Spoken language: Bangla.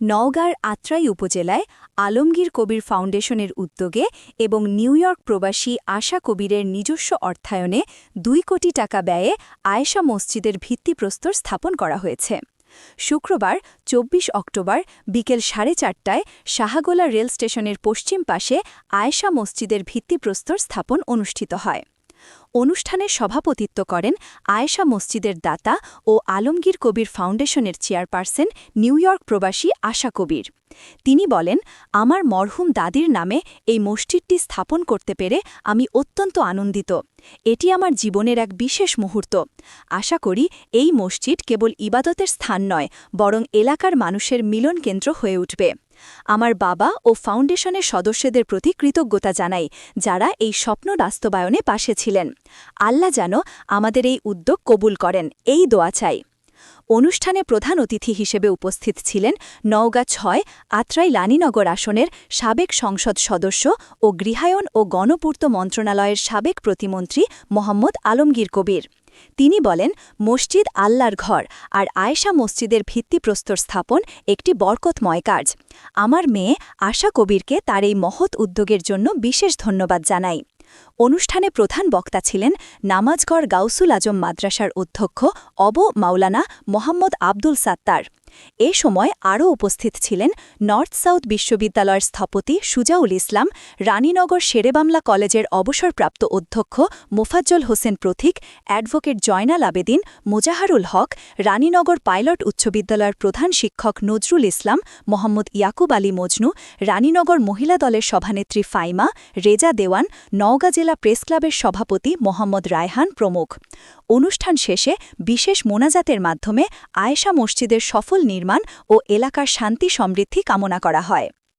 নওগাঁর আত্রাই উপজেলায় আলমগীর কবির ফাউন্ডেশনের উদ্যোগে এবং নিউ ইয়র্ক প্রবাসী আশা কবিরের নিজস্ব অর্থায়নে দুই কোটি টাকা ব্যয়ে আয়েশা মসজিদের ভিত্তিপ্রস্তর স্থাপন করা হয়েছে। শুক্রবার ২৪ অক্টোবর, বিকেল সাড়ে চারটায় শাহাগোলা রেল স্টেশনের পশ্চিম পাশে আয়েশা মসজিদের ভিত্তিপ্রস্তর স্থাপন অনুষ্ঠিত হয়। অনুষ্ঠানে সভাপতিত্ব করেন আয়েশা মসজিদের দাতা ও আলমগীর কবির ফাউন্ডেশনের চেয়ারপারসন নিউ ইয়র্ক প্রবাসী আশা কবির। তিনি বলেন, আমার মরহুম দাদির নামে এই মসজিদটি স্থাপন করতে পেরে আমি অত্যন্ত আনন্দিত। এটি আমার জীবনের এক বিশেষ মুহূর্ত। আশা করি এই মসজিদ কেবল ইবাদতের স্থান নয়, বরং এলাকার মানুষের মিলন কেন্দ্র হয়ে উঠবে। আমার বাবা ও ফাউন্ডেশনের সদস্যদের প্রতি কৃতজ্ঞতা জানাই, যারা এই স্বপ্ন বাস্তবায়নে পাশে ছিলেন। আল্লাহ যেন আমাদের এই উদ্যোগ কবুল করেন, এই দোয়া চাই। অনুষ্ঠানে প্রধান অতিথি হিসেবে উপস্থিত ছিলেন নওগাঁ ছয় আত্রাই লানীনগর আসনের সাবেক সংসদ সদস্য ও গৃহায়ন ও গণপূর্ত মন্ত্রণালয়ের সাবেক প্রতিমন্ত্রী মোহাম্মদ আলমগীর কবির। তিনি বলেন, মসজিদ আল্লাহর ঘর আর আয়েশা মসজিদের ভিত্তিপ্রস্তর স্থাপন একটি বরকতময় কাজ। আমার মেয়ে আশা কবিরকে তার এই মহৎ উদ্যোগের জন্য বিশেষ ধন্যবাদ জানাই। অনুষ্ঠানে প্রধান বক্তা ছিলেন নামাজগড় গাউসুল আজম মাদ্রাসার অধ্যক্ষ অব মাওলানা মোহাম্মদ আব্দুল সাত্তার। এ সময় আরও উপস্থিত ছিলেন নর্থ সাউথ বিশ্ববিদ্যালয়ের স্থপতি সুজাউল ইসলাম, রানীনগর শেরেবাংলা কলেজের অবসরপ্রাপ্ত অধ্যক্ষ মোফাজ্জল হোসেন প্রথিক অ্যাডভোকেট জয়নাল আবেদিন, মোজাহারুল হক, রানীনগর পাইলট উচ্চ বিদ্যালয়ের প্রধান শিক্ষক নজরুল ইসলাম, মোহাম্মদ ইয়াকুব আলী মজনু, রানীনগর মহিলা দলের সভানেত্রী ফাইমা, রেজা দেওয়ান, নওগাঁ জেলা প্রেস ক্লাবের সভাপতি মোহাম্মদ রায়হান প্রমুখ। অনুষ্ঠান শেষে বিশেষ মোনাজাতের মাধ্যমে আয়েশা মসজিদের সফল নির্মাণ ও এলাকার শান্তি সমৃদ্ধি কামনা করা হয়।